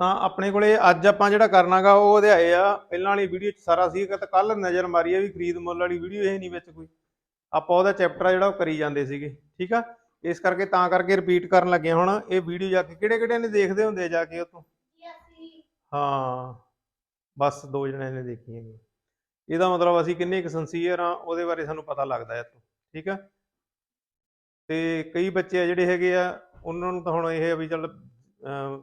ਤਾਂ ਆਪਣੇ ਕੋਲੇ ਅੱਜ ਆਪਾਂ ਜਿਹੜਾ ਕਰਨਾਗਾ ਉਹ ਅਧਿਆਏ ਆ। ਪਹਿਲਾਂ ਵਾਲੀ ਵੀਡੀਓ ਚ ਸਾਰਾ ਸੀ ਕਿ ਕੱਲ ਨਜ਼ਰ ਮਾਰੀ ਆ ਵੀ ਖਰੀਦ ਮੁੱਲ ਵਾਲੀ ਵੀਡੀਓ ਇਹ ਨਹੀਂ ਵਿੱਚ ਕੋਈ। ਆਪਾਂ ਉਹਦਾ ਚੈਪਟਰ ਜਿਹੜਾ ਉਹ ਕਰੀ ਜਾਂਦੇ ਸੀਗੇ ਠੀਕ ਆ? ਇਸ ਕਰਕੇ ਤਾਂ ਕਰਕੇ ਰਿਪੀਟ ਕਰਨ ਲੱਗੇ ਹੁਣ। ਇਹ ਵੀਡੀਓ ਜਾ ਕੇ ਕਿਹੜੇ ਕਿਹੜੇ ਨੇ ਦੇਖਦੇ ਹੁੰਦੇ ਜਾ ਕੇ ਉਤੋਂ ਹਾਂ ਬਸ ਦੋ ਜਣੇ ਨੇ ਦੇਖੀ ਹੈਗੀ ਇਹਦਾ ਮਤਲਬ ਅਸੀਂ ਕਿੰਨੇ ਕੁ ਸੰਸੀਅਰ ਆ ਉਹਦੇ ਬਾਰੇ ਸਾਨੂੰ ਪਤਾ ਲੱਗਦਾ ਹੈ ਤੋਂ ਠੀਕ ਆ? ਤੇ ਕਈ ਬੱਚੇ ਆ ਜਿਹੜੇ ਹੈਗੇ ਆ ਉਹਨਾਂ ਨੂੰ ਤਾਂ ਹੁਣ ਇਹ ਵੀ ਚੱਲ ਅਮ,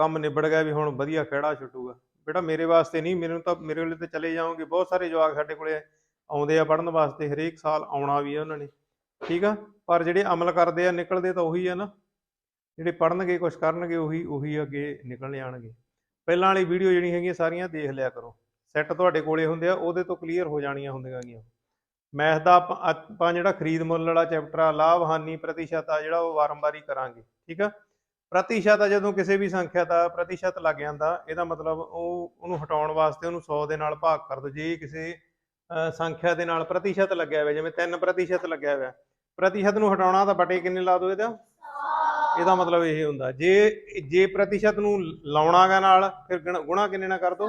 ਕੰਮ ਨਿਬੜ ਗਿਆ ਵੀ ਹੁਣ ਵਧੀਆ ਖੇੜਾ ਛੁੱਟੂਗਾ। ਬੇਟਾ ਮੇਰੇ ਵਾਸਤੇ ਨਹੀਂ, ਮੈਨੂੰ ਤਾਂ ਮੇਰੇ ਵਾਲੇ ਤੇ ਚਲੇ ਜਾਓਗੇ। ਬਹੁਤ ਸਾਰੇ ਜਵਾਕ ਸਾਡੇ ਕੋਲੇ ਆਉਂਦੇ ਆ ਪੜਨ ਵਾਸਤੇ, ਹਰੇਕ ਸਾਲ ਆਉਣਾ ਵੀ ਆ ਉਹਨਾਂ ਨੇ। ਠੀਕ ਆ? ਪਰ ਜਿਹੜੇ ਅਮਲ ਕਰਦੇ ਆ, ਨਿਕਲਦੇ ਤਾਂ ਉਹੀ ਆ ਨਾ। ਜਿਹੜੇ ਪੜਨਗੇ ਕੁਝ ਕਰਨਗੇ, ਉਹੀ ਉਹੀ ਅੱਗੇ ਨਿਕਲ ਜਾਣਗੇ ਪਹਿਲਾਂ ਵਾਲੀ ਵੀਡੀਓ ਜਿਹੜੀ ਹੈਗੀ ਸਾਰੀਆਂ ਦੇਖ ਲਿਆ ਕਰੋ। ਸੈੱਟ ਤੁਹਾਡੇ ਕੋਲੇ ਹੁੰਦੇ ਆ, ਉਹਦੇ ਤੋਂ ਕਲੀਅਰ ਹੋ ਜਾਣੀਆਂ ਹੁੰਦੀਆਂ ਗੀਆਂ। ਮੈਥ ਦਾ ਆਪਾਂ ਆਪਾਂ ਜਿਹੜਾ ਖਰੀਦ ਮੁੱਲ ਵਾਲਾ ਚੈਪਟਰ ਆ ਲਾਭ ਹਾਨੀ ਪ੍ਰਤੀਸ਼ਤ ਆ, ਜਿਹੜਾ ਉਹ ਵਾਰੰਵਾਰੀ ਕਰਾਂਗੇ। ਠੀਕ ਆ? ਪ੍ਰਤੀਸ਼ਤ ਆ ਜਦੋਂ ਕਿਸੇ ਵੀ ਸੰਖਿਆ ਦਾ ਪ੍ਰਤੀਸ਼ਤ ਲੱਗ ਜਾਂਦਾ, ਇਹਦਾ ਮਤਲਬ ਉਹ, ਉਹਨੂੰ ਹਟਾਉਣ ਵਾਸਤੇ ਉਹਨੂੰ 100 ਦੇ ਨਾਲ ਭਾਗ ਕਰ ਦਿਓ ਜੇ ਕਿਸੇ ਸੰਖਿਆ ਦੇ ਨਾਲ ਪ੍ਰਤੀਸ਼ਤ ਲੱਗਿਆ ਹੋਇਆ, ਜਿਵੇਂ 3 ਪ੍ਰਤੀਸ਼ਤ ਲੱਗਿਆ ਹੋਇਆ, ਪ੍ਰਤੀਸ਼ਤ ਨੂੰ ਹਟਾਉਣਾ ਤਾਂ ਬਟੇ ਕਿੰਨੇ ਲਾ ਦਿਓ ਇਹਦਾ? ਇਹਦਾ ਮਤਲਬ ਇਹ ਹੁੰਦਾ, ਜੇ ਜੇ ਪ੍ਰਤੀਸ਼ਤ ਨੂੰ ਲਾਉਣਾਗਾ ਨਾਲ, ਫਿਰ ਗੁਣਾ- ਗੁਣਾ ਕਿੰਨੇ ਨਾਲ ਕਰ ਦੋ?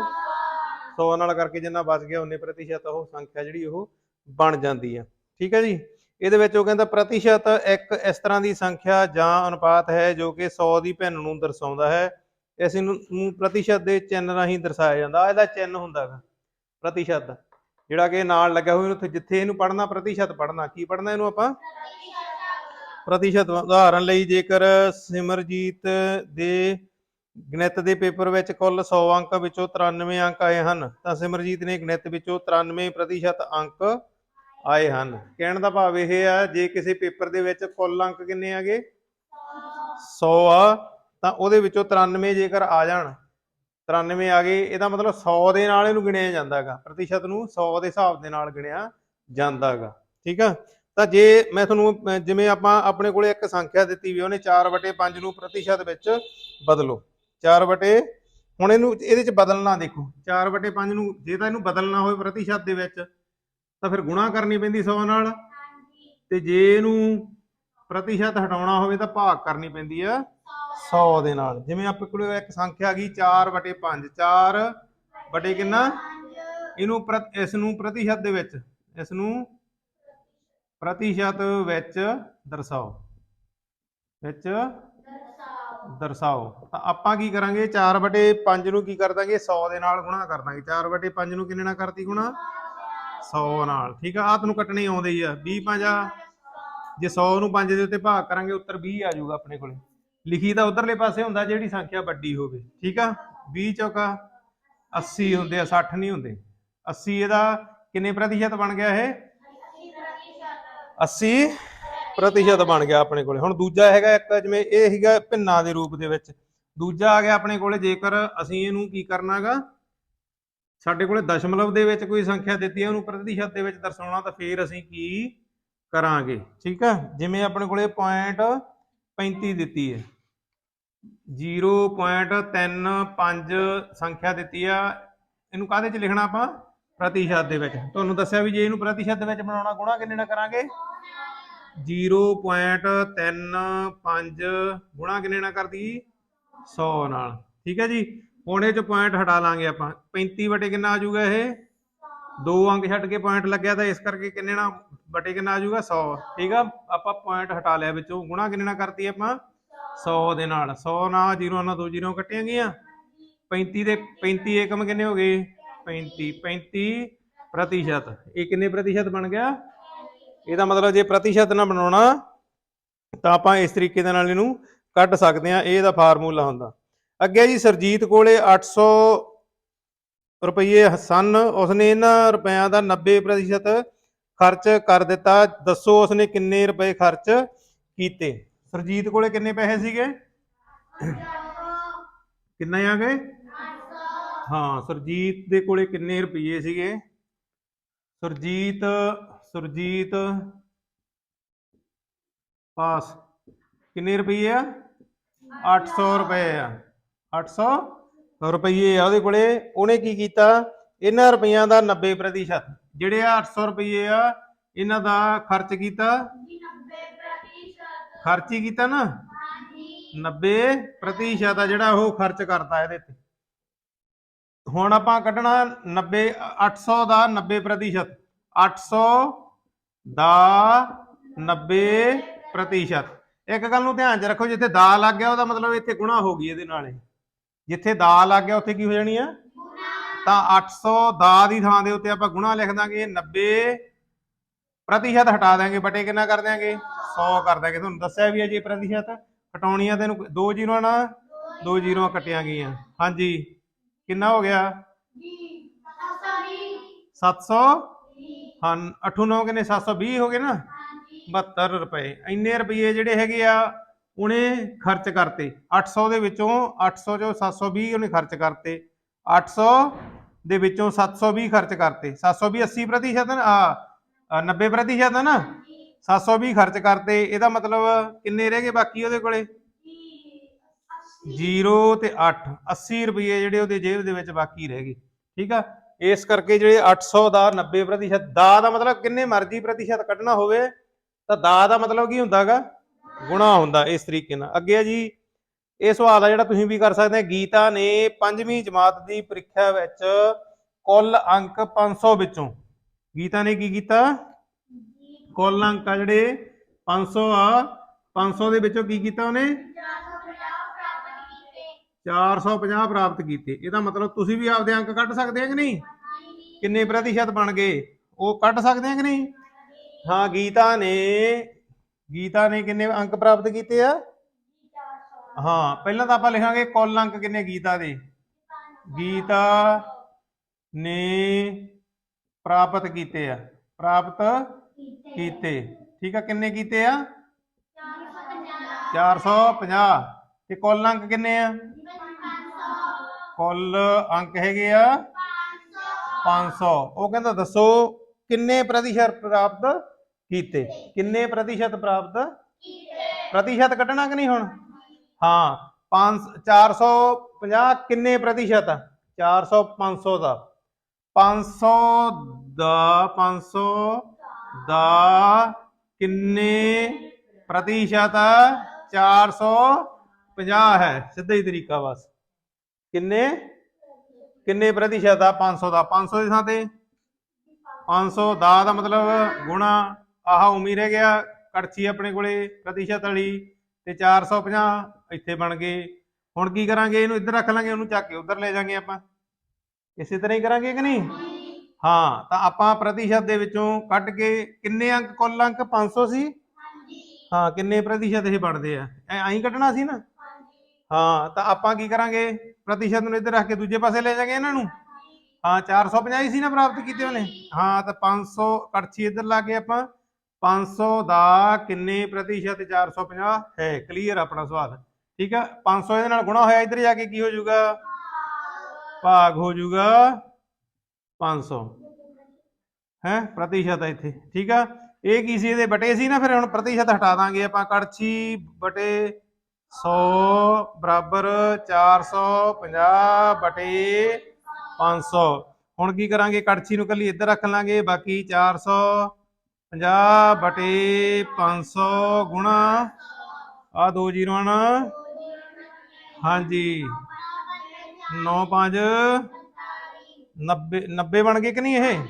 100 ਨਾਲ ਕਰਕੇ ਜਿੰਨਾ ਬਚ ਗਿਆ, ਉਹਨੇ ਪ੍ਰਤੀਸ਼ਤ, ਉਹ ਸੰਖਿਆ ਜਿਹੜੀ ਉਹ ਬਣ ਜਾਂਦੀ ਆ। ਠੀਕ ਹੈ ਜੀ? ਇਹਦੇ ਵਿੱਚ ਉਹ ਕਹਿੰਦਾ ਪ੍ਰਤੀਸ਼ਤ ਇੱਕ ਇਸ ਤਰ੍ਹਾਂ ਦੀ ਸੰਖਿਆ ਜਾਂ ਅਨੁਪਾਤ ਹੈ ਜੋ ਕਿ 100 ਦੀ ਭਿੰਨ ਨੂੰ ਦਰਸਾਉਂਦਾ ਹੈ। ਇਸ ਨੂੰ ਪ੍ਰਤੀਸ਼ਤ ਦੇ ਚਿੰਨ ਰਾਹੀਂ ਦਰਸਾਇਆ ਜਾਂਦਾ। ਇਹਦਾ ਚਿੰਨ ਹੁੰਦਾ ਹੈ ਪ੍ਰਤੀਸ਼ਤ, ਜਿਹੜਾ ਕਿ ਨਾਲ ਲੱਗਾ ਹੋਇਆ ਉੱਥੇ ਜਿੱਥੇ ਇਹਨੂੰ ਪੜਨਾ ਪ੍ਰਤੀਸ਼ਤ ਪੜਨਾ ਕੀ ਪੜਨਾ ਇਹਨੂੰ ਆਪਾਂ? ਪ੍ਰਤੀਸ਼ਤ ਉਦਾਹਰਨ ਲਈ ਜੇਕਰ ਸਿਮਰਜੀਤ ਦੇ ਗਣਿਤ ਦੇ ਪੇਪਰ ਵਿੱਚ ਕੁੱਲ 100 ਅੰਕ ਵਿੱਚੋਂ 93 ਅੰਕ ਆਏ ਹਨ, ਤਾਂ ਸਿਮਰਜੀਤ ਨੇ ਗਣਿਤ ਵਿੱਚੋਂ 93% ਅੰਕ ਆਏ ਹਨ। ਕਹਿਣ ਦਾ ਭਾਵ ਇਹ ਆ, ਜੇ ਕਿਸੇ ਪੇਪਰ ਦੇ ਵਿੱਚ ਕੁੱਲ ਅੰਕ ਕਿੰਨੇ ਆਗੇ? 100 ਆ, ਤਾਂ ਉਹਦੇ ਵਿੱਚੋਂ 93 ਜੇਕਰ ਆ ਜਾਣ 93 ਆ ਗਏ, ਇਹਦਾ ਮਤਲਬ 100 ਦੇ ਨਾਲ ਇਹਨੂੰ ਗਿਣਿਆ ਜਾਂਦਾ ਪ੍ਰਤੀਸ਼ਤ ਨੂੰ 100 ਦੇ ਹਿਸਾਬ ਦੇ ਨਾਲ ਗਿਣਿਆ ਜਾਂਦਾ ਹੈਗਾ ਠੀਕ ਆ? ਤਾਂ ਜੇ ਮੈਂ ਤੁਹਾਨੂੰ ਜਿਵੇਂ ਆਪਾਂ ਆਪਣੇ ਕੋਲੇ ਇੱਕ ਸੰਖਿਆ ਦਿੱਤੀ ਵੀ ਉਹਨੇ 4/5 ਨੂੰ ਪ੍ਰਤੀਸ਼ਤ ਵਿੱਚ ਬਦਲੋ। 4/5 ਹੁਣ ਇਹਨੂੰ, ਇਹਦੇ ਚ ਬਦਲਣਾ ਦੇਖੋ। 4/5 ਨੂੰ, ਜੇ ਤਾਂ ਇਹਨੂੰ ਬਦਲਣਾ ਹੋਵੇ ਪ੍ਰਤੀਸ਼ਤ ਦੇ ਵਿੱਚ ਤਾਂ ਫਿਰ ਗੁਣਾ ਕਰਨੀ ਪੈਂਦੀ 100 ਨਾਲ। ਤੇ ਜੇ ਇਹਨੂੰ ਪ੍ਰਤੀਸ਼ਤ ਹਟਾਉਣਾ ਹੋਵੇ ਤਾਂ ਭਾਗ ਕਰਨੀ ਪੈਂਦੀ ਆ 100 ਦੇ ਨਾਲ। ਜਿਵੇਂ ਆਪਣੇ ਕੋਲ ਇੱਕ ਸੰਖਿਆ ਆ ਗਈ 4/5 4 ਬਟੇ ਕਿੰਨਾ? ਇਹਨੂੰ ਇਸ ਨੂੰ ਪ੍ਰਤੀਸ਼ਤ ਦੇ ਵਿੱਚ ਇਸ ਨੂੰ ਪ੍ਰਤੀਸ਼ਤ ਵਿੱਚ ਦਰਸਾਓ। ਵਿੱਚ ਦਰਸਾਓ। ਤਾਂ ਆਪਾਂ ਕੀ ਕਰਾਂਗੇ? 4/5 ਨੂੰ ਕੀ ਕਰ ਦਾਂਗੇ? 100 ਦੇ ਨਾਲ ਗੁਣਾ ਕਰ ਦਾਂਗੇ। 4/5 ਨੂੰ ਕਿੰਨੇ ਨਾਲ ਕਰਤੀ ਗੁਣਾ? 100 ਨਾਲ, ਠੀਕ ਆ? ਆਹ ਤੁਹਾਨੂੰ ਕੱਟਣੇ ਆਉਂਦੇ ਹੀ ਆ 20 ਪੰਜਾ ਜੇ 100 ਨੂੰ 5 ਦੇ ਉੱਤੇ ਭਾਗ ਕਰਾਂਗੇ, ਉੱਤਰ 20 ਆ ਜਾਊਗਾ ਆਪਣੇ ਕੋਲੇ। ਲਿਖੀ ਤਾਂ ਉਧਰਲੇ ਪਾਸੇ ਹੁੰਦਾ, ਜਿਹੜੀ ਸੰਖਿਆ ਵੱਡੀ ਹੋਵੇ, ਠੀਕ ਆ? 20 ਚੌਕਾ 80 ਹੁੰਦੇ ਆ 60 ਨਹੀਂ ਹੁੰਦੇ। 80 ਇਹਦਾ ਕਿੰਨੇ ਪ੍ਰਤੀਸ਼ਤ ਬਣ ਗਿਆ ਇਹ? 80 ਪ੍ਰਤੀਸ਼ਤ ਬਣ ਗਿਆ ਆਪਣੇ ਕੋਲੇ। ਹੁਣ ਦੂਜਾ ਹੈਗਾ ਇੱਕ, ਜਿਵੇਂ ਇਹ ਹੈਗਾ ਭਿੰਨਾਂ ਦੇ ਰੂਪ ਦੇ ਵਿੱਚ। ਦੂਜਾ ਆ ਗਿਆ ਆਪਣੇ ਕੋਲੇ, ਜੇਕਰ ਅਸੀਂ ਇਹਨੂੰ ਕੀ ਕਰਨਾਗਾ ਸਾਡੇ ਕੋਲੇ ਦਸ਼ਮਲਵ ਦੇ ਵਿੱਚ ਕੋਈ ਸੰਖਿਆ ਦਿੱਤੀ ਹੈ ਉਹਨੂੰ ਪ੍ਰਤੀਸ਼ਤ ਦੇ ਵਿੱਚ ਦਰਸਾਉਣਾ ਤਾਂ ਫੇਰ ਅਸੀਂ ਕੀ ਕਰਾਂਗੇ? ਠੀਕ ਆ? ਜਿਵੇਂ ਆਪਣੇ ਕੋਲੇ ਪੁਆਇੰਟ 35 ਦਿੱਤੀ ਹੈ। 0.35 ਸੰਖਿਆ ਦਿੱਤੀ ਆ। ਇਹਨੂੰ ਕਾਹਦੇ ਚ ਲਿਖਣਾ ਆਪਾਂ? ਪ੍ਰਤੀਸ਼ਤ ਦੇ ਵਿੱਚ। ਤੁਹਾਨੂੰ ਦੱਸਿਆ ਵੀ ਜੇ ਇਹਨੂੰ ਪ੍ਰਤੀਸ਼ਤ ਦੇ ਵਿੱਚ ਬਣਾਉਣਾ ਗੁਣਾ ਕਿੰਨੇ ਨਾਲ ਕਰਾਂਗੇ? 0.35 ਗੁਣਾ ਕਿੰਨੇ ਨਾਲ ਕਰਦੀ? 100 ਨਾਲ। ਠੀਕ ਹੈ ਜੀ? ਹੁਣ ਇਹ ਚ ਪੁਆਇੰਟ ਹਟਾ ਲਾਂਗੇ ਆਪਾਂ। 35 ਬਟੇ ਕਿੰਨਾ ਆ ਜਾਊਗਾ ਇਹ? ਦੋ ਅੰਕ ਛੱਡ ਕੇ ਪੁਆਇੰਟ ਲੱਗਿਆ ਤਾਂ ਇਸ ਕਰਕੇ ਕਿੰਨੇ ਨਾਲ ਬਟੇ ਕਿੰਨਾ ਆ ਜਾਊਗਾ? 100 ਠੀਕ ਆ? ਆਪਾਂ ਪੁਆਇੰਟ ਹਟਾ ਲਿਆ ਵਿੱਚੋਂ। ਗੁਣਾ ਕਿੰਨੇ ਨਾਲ ਕਰਤੀ ਆਪਾਂ? 100 ਦੇ ਨਾਲ। 100 ਨਾਲ 0 ਨਾਲ ਦੋ ਜ਼ੀਰੋ ਕੱਟੀਆਂ ਗਈਆਂ। 35 ਦੇ 35 ਏਕਮ ਕਿੰਨੇ ਹੋ ਗਏ? 35 35 ਪ੍ਰਤੀਸ਼ਤ। ਇਹ ਕਿੰਨੇ ਪ੍ਰਤੀਸ਼ਤ ਬਣ ਗਿਆ? ਇਹਦਾ ਮਤਲਬ ਜੇ ਪ੍ਰਤੀਸ਼ਤ ਨਾ ਬਣਾਉਣਾ, ਤਾਂ ਆਪਾਂ ਇਸ ਤਰੀਕੇ ਦੇ ਨਾਲ ਇਹਨੂੰ ਕੱਢ ਸਕਦੇ ਆ ਇਹ ਇਹਦਾ ਫਾਰਮੂਲਾ ਹੁੰਦਾ। ਅੱਗੇ ਜੀ ਸਰਜੀਤ ਕੋਲੇ 800 ਰੁਪਏ ਸਨ, ਉਸਨੇ ਇਹਨਾਂ ਰੁਪਿਆਂ ਦਾ 90% ਖਰਚ ਕਰ ਦਿੱਤਾ। ਦੱਸੋ ਉਸਨੇ ਕਿੰਨੇ ਰੁਪਏ ਖਰਚ ਕੀਤੇ? ਸਰਜੀਤ ਕੋਲੇ ਕਿੰਨੇ ਪੈਸੇ ਸੀਗੇ? ਕਿੰਨੇ ਆ ਗਏ? ਹਾਂ, ਸਰਜੀਤ ਦੇ ਕੋਲੇ ਕਿੰਨੇ ਰੁਪਏ ਸੀਗੇ? ਸੁਰਜੀਤ ਸੁਰਜੀਤ, ਪਾਸ। ਕਿੰਨੇ ਰੁਪਏ ਆ? 800 ਰੁਪਏ ਆ। 800 ਰੁਪਏ ਆ ਉਹਦੇ ਕੋਲੇ। ਉਹਨੇ ਕੀ ਕੀਤਾ? ਇਹਨਾਂ ਰੁਪਈਆਂ ਦਾ 90% ਜਿਹੜੇ ਆ 800 ਰੁਪਏ ਆ ਇਹਨਾਂ ਦਾ ਖਰਚ ਕੀਤਾ? ਖਰਚ ਹੀ ਕੀਤਾ ਨਾ? 90 ਪ੍ਰਤੀਸ਼ਤ ਆ ਜਿਹੜਾ ਉਹ ਖਰਚ ਕਰਤਾ ਇਹਦੇ ਤੇ। ਹੁਣ ਆਪਾਂ ਕੱਢਣਾ 90 800 ਦਾ 90 ਪ੍ਰਤੀਸ਼ਤ। 800 ਦਾ 90 ਪ੍ਰਤੀਸ਼ਤ। ਇੱਕ ਗੱਲ ਨੂੰ ਧਿਆਨ 'ਚ ਰੱਖੋ ਜਿੱਥੇ ਦਾ ਲੱਗ ਗਿਆ ਉਹਦਾ ਮਤਲਬ ਇੱਥੇ ਗੁਣਾ ਹੋ ਗਈ ਇਹਦੇ ਨਾਲ। ਜਿੱਥੇ ਦਾ ਲੱਗ ਗਿਆ ਉੱਥੇ ਕੀ ਹੋ ਜਾਣੀ ਆ? ਤਾਂ 800 ਦਾ ਦੀ ਥਾਂ ਦੇ ਉੱਤੇ ਆਪਾਂ ਗੁਣਾ ਲਿਖ ਦਾਂਗੇ 90 ਪ੍ਰਤੀਸ਼ਤ ਹਟਾ ਦਾਂਗੇ, ਬਟੇ ਕਿੰਨਾ ਕਰ ਦਿਆਂਗੇ? 100 ਕਰ ਦਾਂਗੇ ਤੁਹਾਨੂੰ ਦੱਸਿਆ ਵੀ ਹੈ ਜੀ ਪ੍ਰਤੀਸ਼ਤ ਘਟਾਉਣੀ ਤੈਨੂੰ ਦੋ ਜ਼ੀਰੋਆਂ ਨਾਲ ਦੋ ਜ਼ੀਰੋਆਂ ਕੱਟੀਆਂ ਗਈਆਂ। ਹਾਂਜੀ, ਕਿੰਨਾ ਹੋ ਗਿਆ? 700 ਹਾਂ 8 9 ਕਿੰਨੇ? 720 ਹੋ ਗਏ ਨਾ? 72 ਰੁਪਏ। ਇੰਨੇ ਰੁਪਏ ਜਿਹੜੇ ਹੈਗੇ ਆ ਉਹਨੇ ਖਰਚ ਕਰਤੇ। 800 ਦੇ ਵਿੱਚੋਂ 800 ਚੋਂ 720 ਉਹਨੇ ਖਰਚ ਕਰਤੇ। 800 ਦੇ ਵਿੱਚੋਂ 720 ਖਰਚ ਕਰਤੇ। 720 80 ਪ੍ਰਤੀਸ਼ਤ ਆ ਆ, 90 ਪ੍ਰਤੀਸ਼ਤ ਹੈ ਨਾ? 720 ਖਰਚ ਕਰਤੇ। ਇਹਦਾ ਮਤਲਬ ਕਿੰਨੇ ਰਹਿ ਗਏ ਬਾਕੀ ਉਹਦੇ ਕੋਲੇ? 0 ਤੇ 8 80 ਰੁਪਏ ਜਿਹੜੇ ਉਹਦੇ ਜੇਬ ਦੇ ਵਿੱਚ ਬਾਕੀ ਰਹਿ ਗਏ। ਠੀਕ ਆ? ਇਸ ਕਰਕੇ ਜਿਹੜੇ 800 ਦਾ 90 ਪ੍ਰਤੀਸ਼ਤ ਦਾ ਦਾ ਮਤਲਬ ਕਿੰਨੇ ਮਰਜ਼ੀ ਪ੍ਰਤੀਸ਼ਤ ਕੱਢਣਾ ਹੋਵੇ ਤਾਂ ਦਾ ਦਾ ਮਤਲਬ ਕੀ ਹੁੰਦਾਗਾ? ਗੁਣਾ ਹੁੰਦਾ ਇਸ ਤਰੀਕੇ ਨਾਲ। ਅੱਗੇ ਆ ਜੀ, ਇਹ ਸਵਾਲ ਆ ਜਿਹੜਾ ਤੁਸੀਂ ਵੀ ਕਰ ਸਕਦੇ ਆ। ਗੀਤਾ ਨੇ ਪੰਜਵੀਂ ਜਮਾਤ ਦੀ ਪ੍ਰੀਖਿਆ ਵਿੱਚ ਕੁੱਲ ਅੰਕ 500 ਵਿੱਚੋਂ, ਗੀਤਾ ਨੇ ਕੀ ਕੀਤਾ? ਕੁੱਲ ਅੰਕ ਆ ਜਿਹੜੇ 500 ਆ 500 ਦੇ ਵਿੱਚੋਂ ਕੀ ਕੀਤਾ ਉਹਨੇ? 450 ਪ੍ਰਾਪਤ ਕੀਤੇ। ਇਹਦਾ ਮਤਲਬ ਤੁਸੀਂ ਵੀ ਆਪਦੇ ਅੰਕ ਕੱਢ ਸਕਦੇ ਆ ਕਿ ਨਹੀਂ? ਕਿੰਨੇ ਪ੍ਰਤੀਸ਼ਤ ਬਣ ਗਏ? ਉਹ ਕੱਢ ਸਕਦੇ ਆ ਕਿ ਨਹੀਂ? ਹਾਂ, ਗੀਤਾ ਨੇ ਗੀਤਾ ਨੇ ਕਿੰਨੇ ਅੰਕ ਪ੍ਰਾਪਤ ਕੀਤੇ ਆ? ਹਾਂ ਪਹਿਲਾਂ ਤਾਂ ਆਪਾਂ ਲਿਖਾਂਗੇ ਕੁੱਲ ਅੰਕ ਕਿੰਨੇ ਗੀਤਾ ਦੇ? ਗੀਤਾ ਨੇ ਪ੍ਰਾਪਤ ਕੀਤੇ ਆ। ਪ੍ਰਾਪਤ ਕੀਤੇ। ਠੀਕ ਆ ਕਿੰਨੇ ਕੀਤੇ ਆ? 450 ਤੇ ਕੁੱਲ ਅੰਕ ਕਿੰਨੇ ਆ? ਕੁੱਲ ਅੰਕ ਹੈਗੇ ਆ? 500 ਉਹ ਕਹਿੰਦਾ ਦੱਸੋ ਕਿੰਨੇ ਪ੍ਰਤੀਸ਼ਤ ਪ੍ਰਾਪਤ ਕੀਤੇ। ਕਿੰਨੇ ਪ੍ਰਤੀਸ਼ਤ ਪ੍ਰਾਪਤ? ਪ੍ਰਤੀਸ਼ਤ ਕੱਢਣਾ ਕਿ ਨਹੀਂ ਹੁਣ? ਹਾਂ 5 450 ਕਿੰਨੇ ਪ੍ਰਤੀਸ਼ਤ? ਆ 400 500 ਦਾ। 500 ਦਾ 500 ਦਾ ਕਿੰਨੇ ਪ੍ਰਤੀਸ਼ਤ? ਆ 450 ਹੈ। ਸਿੱਧਾ ਹੀ ਤਰੀਕਾ ਬਸ। ਕਿੰਨੇ? ਕਿੰਨੇ ਪ੍ਰਤੀਸ਼ਤ ਆ 500 ਦਾ? 500 ਦੀ ਥਾਂ ਤੇ। 500 ਦਾ ਦਾ ਮਤਲਬ ਗੁਣਾ ਆਹ ਉਮੀ ਰਹਿ ਗਿਆ ਕੜਛੀ ਆਪਣੇ ਕੋਲੇ ਪ੍ਰਤੀਸ਼ਤ ਵਾਲੀ ਤੇ 450 ਇੱਥੇ ਬਣ ਗਏ। ਹੁਣ ਕੀ ਕਰਾਂਗੇ? ਇਹਨੂੰ ਇੱਧਰ ਰੱਖ ਲਾਂਗੇ ਉਹਨੂੰ ਚੱਕ ਕੇ ਉੱਧਰ ਲੈ ਜਾਾਂਗੇ ਆਪਾਂ। ਇਸੇ ਤਰ੍ਹਾਂ ਹੀ ਕਰਾਂਗੇ ਕਿ ਨਹੀਂ? ਹਾਂ ਤਾਂ ਆਪਾਂ ਪ੍ਰਤੀਸ਼ਤ ਦੇ ਵਿੱਚੋਂ ਕੱਢ ਕੇ ਕਿੰਨੇ ਅੰਕ ਕੁੱਲ ਅੰਕ? 500 ਸੀ ਹਾਂ ਕਿੰਨੇ ਪ੍ਰਤੀਸ਼ਤ ਇਹ ਬਣਦੇ ਆ? ਐ ਐਂ ਕੱਢਣਾ ਸੀ ਨਾ? ਹਾਂ ਤਾਂ ਆਪਾਂ ਕੀ ਕਰਾਂਗੇ? ਪ੍ਰਤੀਸ਼ਤ ਨੂੰ ਇੱਧਰ ਰੱਖ ਕੇ ਦੂਜੇ ਪਾਸੇ ਲੈ ਜਾਾਂਗੇ ਇਹਨਾਂ ਨੂੰ? ਹਾਂ 450 ਹੀ ਸੀ ਨਾ ਪ੍ਰਾਪਤ ਕੀਤੇ ਉਹਨੇ? ਹਾਂ ਤਾਂ 500 ਕੜਛੀ ਇੱਧਰ ਲਾ ਕੇ ਆਪਾਂ 500 ਦਾ ਕਿੰਨੇ ਪ੍ਰਤੀਸ਼ਤ? 450 ਹੈ ਕਲੀਅਰ ਆਪਣਾ ਸਵਾਲ। ਠੀਕ ਆ? 500 ਇਹਦੇ ਨਾਲ ਗੁਣਾ ਹੋਇਆ, ਇੱਧਰ ਜਾ ਕੇ ਕੀ ਹੋ ਜਾਊਗਾ? ਭਾਗ ਹੋ ਜਾਊਗਾ 500 ਹੈ? ਪ੍ਰਤੀਸ਼ਤ ਇੱਥੇ। ਠੀਕ ਆ? ਇਹ ਕੀ ਸੀ? ਇਹਦੇ ਬਟੇ ਸੀ ਨਾ, ਫਿਰ ਹੁਣ ਪ੍ਰਤੀਸ਼ਤ ਹਟਾ ਦਾਂਗੇ ਆਪਾਂ। ਕੜਛੀ ਬਟੇ 100 ਬਰਾਬਰ 450 ਬਟੇ 500 ਹੁਣ ਕੀ ਕਰਾਂਗੇ? ਕੜਛੀ ਨੂੰ ਕੱਲੀ ਇੱਧਰ ਰੱਖ ਲਾਂਗੇ, ਬਾਕੀ 450 ਬਟੇ 500 ਗੁਣਾ। ਆ ਦੋ ਜ਼ੀਰੋਆਂ ਨਾਲ ਹਾਂਜੀ। 9 5 90 90 ਬਣ ਗਏ ਕਿ ਨਹੀਂ ਇਹ?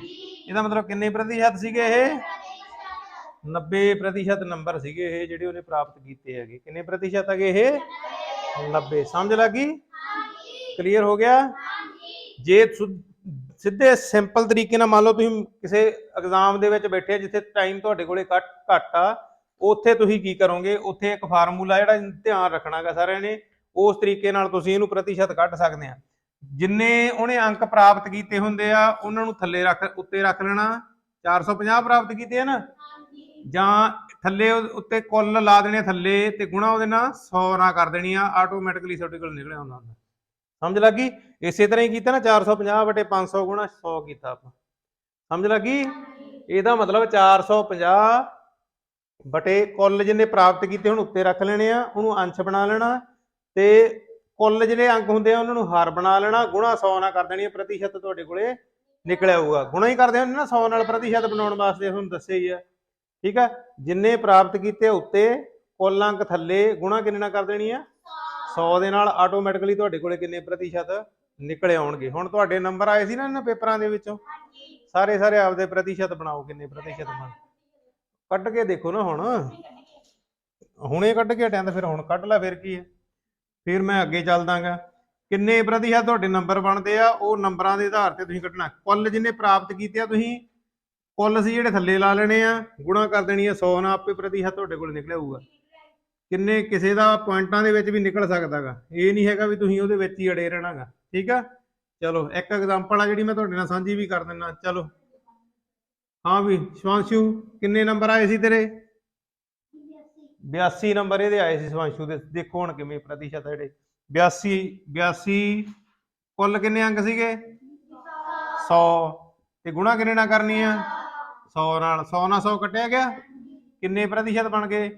ਇਹਦਾ ਮਤਲਬ ਕਿੰਨੇ ਪ੍ਰਤੀਸ਼ਤ ਸੀਗੇ ਇਹ? 90 ਪ੍ਰਤੀਸ਼ਤ ਨੰਬਰ ਸੀਗੇ ਇਹ ਜਿਹੜੇ ਉਹਨੇ ਪ੍ਰਾਪਤ ਕੀਤੇ ਹੈਗੇ। ਕਿੰਨੇ ਪ੍ਰਤੀਸ਼ਤ ਹੈਗੇ ਇਹ? 90 ਸਮਝ ਲੱਗੀ ਕਲੀਅਰ ਹੋ ਗਿਆ? ਜੇ ਸਿੱਧੇ ਸਿੰਪਲ ਤਰੀਕੇ ਨਾਲ ਮੰਨ ਲਓ ਤੁਸੀਂ ਕਿਸੇ ਐਗਜ਼ਾਮ ਦੇ ਵਿੱਚ ਬੈਠੇ ਆ, ਜਿੱਥੇ ਟਾਈਮ ਤੁਹਾਡੇ ਕੋਲੇ ਘੱਟ ਘੱਟ ਆ, ਉੱਥੇ ਤੁਸੀਂ ਕੀ ਕਰੋਗੇ? ਉੱਥੇ ਇੱਕ ਫਾਰਮੂਲਾ ਜਿਹੜਾ ਧਿਆਨ ਰੱਖਣਾਗਾ ਸਾਰਿਆਂ ਨੇ, ਉਸ ਤਰੀਕੇ ਨਾਲ ਤੁਸੀਂ ਇਹਨੂੰ ਪ੍ਰਤੀਸ਼ਤ ਕੱਢ ਸਕਦੇ ਆ। ਜਿੰਨੇ ਉਹਨੇ ਅੰਕ ਪ੍ਰਾਪਤ ਕੀਤੇ ਹੁੰਦੇ ਆ, ਉਹਨਾਂ ਨੂੰ ਥੱਲੇ ਰੱਖ, ਉੱਤੇ ਰੱਖ ਲੈਣਾ। 450 ਪ੍ਰਾਪਤ ਕੀਤੇ ਆ ਨਾ? ਜਾਂ ਥੱਲੇ ਉੱਤੇ ਕੁੱਲ ਲਾ ਦੇਣੇ ਥੱਲੇ, ਤੇ ਗੁਣਾ ਉਹਦੇ ਨਾਲ 100 ਨਾਲ ਕਰ ਦੇਣੀ ਆ ਆਟੋਮੈਟਿਕਲੀ ਤੁਹਾਡੇ ਕੋਲ ਨਿਕਲਿਆ ਹੁੰਦਾ ਹੁੰਦਾ। ਸਮਝ ਲੱਗੀ? ਇਸੇ ਤਰ੍ਹਾਂ ਹੀ ਕੀਤਾ ਨਾ 450 ਬਟੇ 500 ਗੁਣਾ 100 ਕੀਤਾ ਆਪਾਂ। ਸਮਝ ਲੱਗੀ? ਇਹਦਾ ਮਤਲਬ 450 ਬਟੇ ਕੁੱਲ ਜਿੰਨੇ ਪ੍ਰਾਪਤ ਕੀਤੇ ਹੁਣ ਉੱਤੇ ਰੱਖ ਲੈਣੇ ਆ, ਉਹਨੂੰ ਅੰਸ਼ ਬਣਾ ਲੈਣਾ, ਤੇ ਕੁੱਲ ਜਿਹੜੇ ਅੰਕ ਹੁੰਦੇ ਆ, ਉਹਨਾਂ ਨੂੰ ਹਰ ਬਣਾ ਲੈਣਾ, ਗੁਣਾ 100 ਨਾਲ ਕਰ ਦੇਣੀ ਪ੍ਰਤੀਸ਼ਤ ਤੁਹਾਡੇ ਕੋਲੇ ਨਿਕਲਿਆ ਹੋਊਗਾ। ਗੁਣਾ ਹੀ ਕਰਦੇ ਹੁੰਦੇ ਨਾ 100 ਨਾਲ ਪ੍ਰਤੀਸ਼ਤ ਬਣਾਉਣ ਵਾਸਤੇ ਤੁਹਾਨੂੰ ਦੱਸਿਆ ਹੀ ਆ। ਠੀਕ ਆ? ਜਿੰਨੇ ਪ੍ਰਾਪਤ ਕੀਤੇ ਉੱਤੇ ਕੁੱਲ ਅੰਕ ਥੱਲੇ ਗੁਣਾ ਕਿੰਨੇ ਨਾਲ ਕਰ ਦੇਣੀ ਆ? 100 ਦੇ ਨਾਲ ਆਟੋਮੈਟਿਕਲੀ ਤੁਹਾਡੇ ਕੋਲੇ ਕਿੰਨੇ ਪ੍ਰਤੀਸ਼ਤ ਨਿਕਲੇ ਆਉਣਗੇ? ਹੁਣ ਤੁਹਾਡੇ ਨੰਬਰ ਆਏ ਸੀ ਨਾ ਇਹਨਾਂ ਪੇਪਰਾਂ ਦੇ ਵਿੱਚੋਂ? ਸਾਰੇ ਸਾਰੇ ਆਪਦੇ ਪ੍ਰਤੀਸ਼ਤ ਬਣਾਓ ਕਿੰਨੇ ਪ੍ਰਤੀਸ਼ਤ ਬਣ ਕੱਢ ਕੇ ਦੇਖੋ ਨਾ ਹੁਣ। ਹੁਣੇ ਕੱਢ ਕੇ ਹਟਿਆ ਤਾਂ ਫਿਰ ਹੁਣ ਕੱਢ ਲੈ ਫਿਰ ਕੀ ਹੈ ਫਿਰ ਮੈਂ ਅੱਗੇ ਚੱਲਦਾਗਾ। ਕਿੰਨੇ ਪ੍ਰਤੀਸ਼ਤ ਤੁਹਾਡੇ ਨੰਬਰ ਬਣਦੇ ਆ? ਉਹ ਨੰਬਰਾਂ ਦੇ ਆਧਾਰ ਤੇ ਤੁਸੀਂ ਕੱਢਣਾ। ਕੁੱਲ ਜਿੰਨੇ ਪ੍ਰਾਪਤ ਕੀਤੇ ਆ ਤੁਸੀਂ ਕੁੱਲ ਅਸੀਂ ਜਿਹੜੇ ਥੱਲੇ ਲਾ ਲੈਣੇ ਆ ਗੁਣਾ ਕਰ ਦੇਣੀ ਆ 100 ਨਾਲ ਆਪੇ ਪ੍ਰਤੀਸ਼ਤ ਤੁਹਾਡੇ ਕੋਲ ਨਿਕਲਿਆ ਹੋਊਗਾ। ਕਿੰਨੇ ਕਿਸੇ ਦਾ ਪੁਆਇੰਟਾਂ ਦੇ ਵਿੱਚ ਵੀ ਨਿਕਲ ਸਕਦਾਗਾ। ਇਹ ਨਹੀਂ ਹੈਗਾ ਵੀ ਤੁਸੀਂ ਉਹਦੇ ਵਿੱਚ ਹੀ ਅੜੇ ਰਹਿਣਾਗਾ, ਠੀਕ ਆ? ਚਲੋ, ਇੱਕ ਐਗਜ਼ਾਮਪਲ ਆ ਜਿਹੜੀ ਮੈਂ ਤੁਹਾਡੇ ਨਾਲ ਸਾਂਝੀ ਵੀ ਕਰ ਦਿੰਦਾ। ਚਲੋ। ਹਾਂ ਵੀ ਸ਼ਵਾਂਸ਼ੂ ਕਿੰਨੇ ਨੰਬਰ ਆਏ ਸੀ ਤੇਰੇ? 82 ਨੰਬਰ ਇਹਦੇ ਆਏ ਸੀ ਸ਼ਵਾਂਸ਼ੂ ਦੇ। ਦੇਖੋ ਹੁਣ ਕਿਵੇਂ ਪ੍ਰਤੀਸ਼ਤ ਜਿਹੜੇ। 82 82 ਕੁੱਲ ਕਿੰਨੇ ਅੰਕ ਸੀਗੇ? 100 ਤੇ ਗੁਣਾ ਕਿੰਨੇ ਨਾਲ ਕਰਨੀ ਆ? 100 ਨਾਲ। 100 ਨਾਲ 100 ਕੱਟਿਆ ਗਿਆ। ਕਿੰਨੇ ਪ੍ਰਤੀਸ਼ਤ ਬਣ ਗਏ?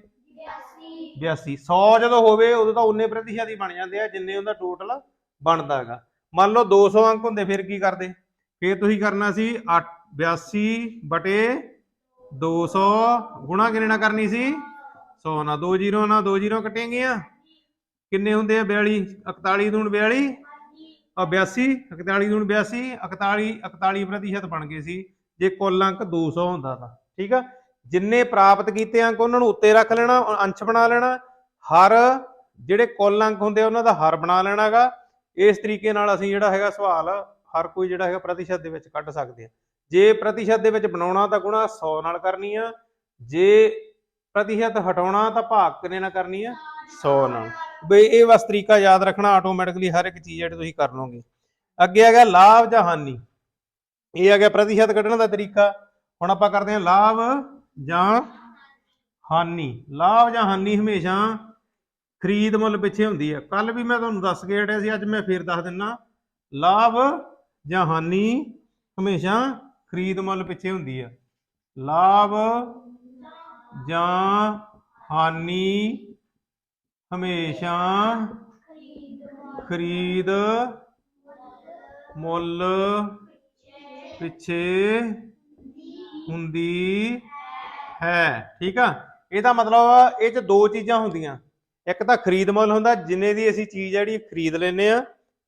82 100 ਜਦੋਂ ਹੋਵੇ, ਉਦੋਂ ਤਾਂ ਉਨੇ ਪ੍ਰਤੀਸ਼ਤ ਹੀ ਬਣ ਜਾਂਦੇ ਆ, ਜਿੰਨੇ ਉਹਦਾ ਟੋਟਲ ਬਣਦਾ ਹੈਗਾ। ਮੰਨ ਲਓ 200 ਅੰਕ ਹੁੰਦੇ, ਫਿਰ ਕੀ ਕਰਦੇ? ਫਿਰ ਤੁਸੀਂ ਕਰਨਾ ਸੀ 8 82 ਬਟੇ 200 ਗੁਣਾ ਕਿੰਨੇ ਨਾਲ ਕਰਨੀ ਸੀ? 100 ਨਾਲ 2 ਜ਼ੀਰੋ ਨਾਲ 2 ਜ਼ੀਰੋ ਕੱਟੇਂਗੀਆਂ। ਕਿੰਨੇ ਹੁੰਦੇ ਆ? 42 41 ਦੂਣ 42 ਆ 82 41 ਦੂਣ 82 41 41 ਪ੍ਰਤੀਸ਼ਤ ਬਣ ਗਏ ਸੀ। ਜੇ ਕੁੱਲ ਅੰਕ 200 ਹੁੰਦਾ ਤਾਂ। ਠੀਕ ਆ? ਜਿੰਨੇ ਪ੍ਰਾਪਤ ਕੀਤੇ ਅੰਕ, ਉਹਨਾਂ ਨੂੰ ਉੱਤੇ ਰੱਖ ਲੈਣਾ ਅੰਸ਼ ਬਣਾ ਲੈਣਾ। ਹਰ ਜਿਹੜੇ ਕੁੱਲ ਅੰਕ ਹੁੰਦੇ ਆ, ਉਹਨਾਂ ਦਾ ਹਰ ਬਣਾ ਲੈਣਾਗਾ। ਇਸ ਤਰੀਕੇ ਨਾਲ ਅਸੀਂ ਜਿਹੜਾ ਹੈਗਾ ਸਵਾਲ, ਹਰ ਕੋਈ ਜਿਹੜਾ ਹੈਗਾ ਪ੍ਰਤੀਸ਼ਤ ਦੇ ਵਿੱਚ ਕੱਢ ਸਕਦੇ ਆ। ਜੇ ਪ੍ਰਤੀਸ਼ਤ ਦੇ ਵਿੱਚ ਬਣਾਉਣਾ ਤਾਂ ਗੁਣਾ 100 ਨਾਲ ਕਰਨੀ ਆ। ਜੇ ਪ੍ਰਤੀਸ਼ਤ ਹਟਾਉਣਾ ਤਾਂ ਭਾਗ ਕਿੰਨੇ ਨਾਲ ਕਰਨੀ ਆ? 100 ਨਾਲ। ਬਈ ਇਹ ਬਸ ਤਰੀਕਾ ਯਾਦ ਰੱਖਣਾ ਆਟੋਮੈਟਿਕਲੀ ਹਰ ਇੱਕ ਚੀਜ਼ ਜਿਹੜੀ ਤੁਸੀਂ ਕਰ ਲਓਗੇ। ਅੱਗੇ ਆ ਗਿਆ ਲਾਭ ਜਾਂ ਹਾਨੀ। ਇਹ ਆ ਗਿਆ ਪ੍ਰਤੀਸ਼ਤ ਕੱਢਣ ਦਾ ਤਰੀਕਾ। ਹੁਣ ਆਪਾਂ ਕਰਦੇ ਹਾਂ ਲਾਭ। ਜਾਂ ਹਾਨੀ। ਲਾਭ ਜਾਂ ਹਾਨੀ ਹਮੇਸ਼ਾ ਖਰੀਦ ਮੁੱਲ ਪਿੱਛੇ ਹੁੰਦੀ ਹੈ। ਕੱਲ ਵੀ ਮੈਂ ਤੁਹਾਨੂੰ ਦੱਸ ਕੇ ਹਟਿਆ ਸੀ, ਅੱਜ ਮੈਂ ਫੇਰ ਦੱਸ ਦਿੰਨਾ। ਲਾਭ ਜਾਂ ਹਾਨੀ ਹਮੇਸ਼ਾ ਖਰੀਦ ਮੁੱਲ ਪਿੱਛੇ ਹੁੰਦੀ ਹੈ। ਲਾਭ ਜਾਂ ਹਾਨੀ ਹਮੇਸ਼ਾ ਖਰੀਦ ਮੁੱਲ ਪਿੱਛੇ ਹੁੰਦੀ ਹੈ, ਠੀਕ ਆ? ਇਹਦਾ ਮਤਲਬ ਇਹ ਚ ਦੋ ਚੀਜ਼ਾਂ ਹੁੰਦੀਆਂ। ਇੱਕ ਤਾਂ ਖਰੀਦ ਮੁੱਲ ਹੁੰਦਾ, ਜਿੰਨੇ ਦੀ ਅਸੀਂ ਚੀਜ਼ ਜਿਹੜੀ ਖਰੀਦ ਲੈਨੇ ਆ,